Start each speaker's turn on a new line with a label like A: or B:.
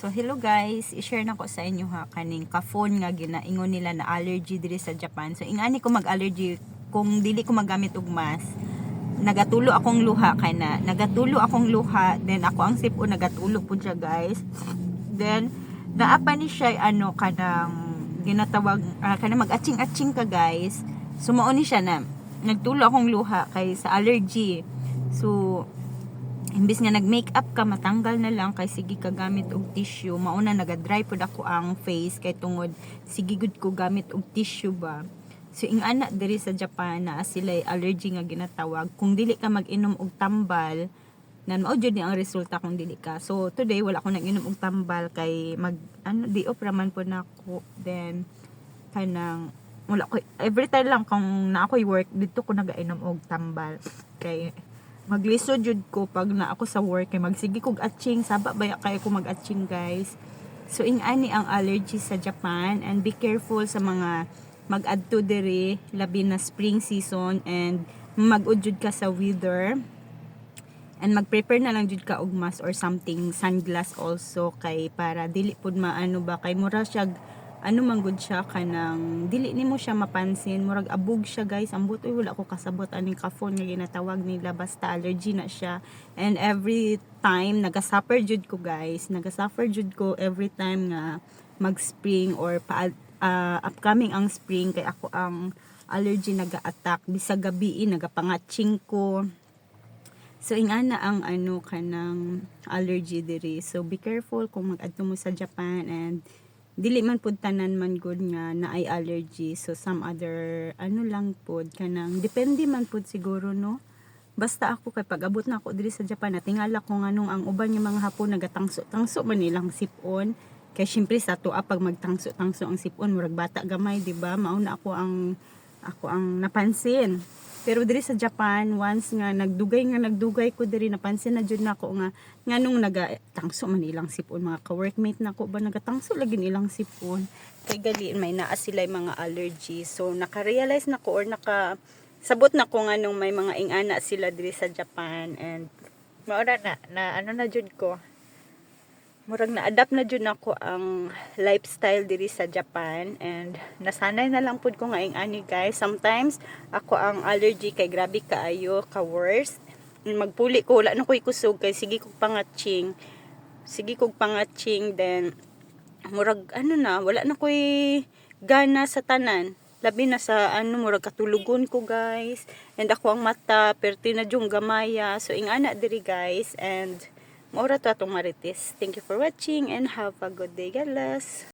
A: So hello guys, i-share na ko sa inyo ha kaning kafon nga ginaingon nila na allergy diri sa Japan. So ingani ko mag-allergy kung dili ko magamit og mask. Nagatulo akong luha kana, nagatulo akong luha, then ako ang sipo nagatulo po siya guys. Then naapa ni siya ano kanang ginatawag ah, kanang mag-atching-atching ka guys. Sumuo ni siya na nagtulo akong luha kay sa allergy. So imbis nga nag-makeup ka matanggal na lang kay sige ka gamit og tissue. Mauna naga-dry pod ako ang face kay tungod sige gud ko gamit og tissue ba? So ing ana diri sa Japan na sila allergy nga ginatawag. Kung dili ka mag-inom og tambal nan mao jud ni ang resulta kung dili ka. So today wala ko nang inom og tambal kay mag ano di opera man po nako. Then kanang wala ko every time lang kung na ako'y work dito ko nagainom og tambal. Kay maglisod jud ko pag na ako sa work. Kay magsige kog atching saba baya kay ko mag-atching guys? So ing ani ang allergy sa Japan. And be careful sa mga mag-adto diri labi na spring season and mag-ud jud ka sa weather. And mag-prepare na lang jud ka og mask or something sunglass also kay para dili pud maano ba. Kay mura siya ano man gud siya kanang dili nimo siya mapansin murag abog siya guys. Ambot uy wala ko kasabot. Aning kafon nga ginatawag nila basta allergy na siya. And every time nagasuffer jud ko guys. Nagasuffer jud ko every time nga mag spring or pa ah, upcoming ang spring kay ako ang allergy naga-attack. Bisag gabi nagapangatching ko. So ingana ang ano kanang allergy diri. So be careful kung mag-adto mo sa Japan and dili man pud tanan man good nga na ay allergy. So some other ano lang pud kanang depende man pud siguro no. Basta ako kay pag abot na ako diri sa Japan natingala ko nganong ang uban nga mga hapon nagatangso-tangso man nilang sipon. Kay syempre sa tuwa pag magtangso-tangso ang sipon murag bata gamay di ba? Mauna ako ang ako ang napansin. Pero diri sa Japan, once nga nagdugay nga nagdugay ko diri napansin na jud nako nga nganong naga tangso man ilang sipon mga ka-workmate nako ba nagatangso lagi nilang sipon. Kay gali may naa sila mga allergy. So naka-realize nako or naka sabot na ko nganong may mga ingana sila diri sa Japan and maura na na ano na jud ko murag na-adapt na jud nako ang lifestyle diri sa Japan and nasanay na lang pud ko nga ing ani guys. Sometimes ako ang allergy kay grabe kaayo ka worst magpuli ko wala na ko'y kusog kay sige kog pangatching. Sige kog pangatching then murag ano na wala na ko'y gana sa tanan. Labi na sa ano murag katulugon ko guys. And ako ang mata perti na jung gamaya. So ing ana diri guys and Maura to atong marites. Thank you for watching and have a good day, God.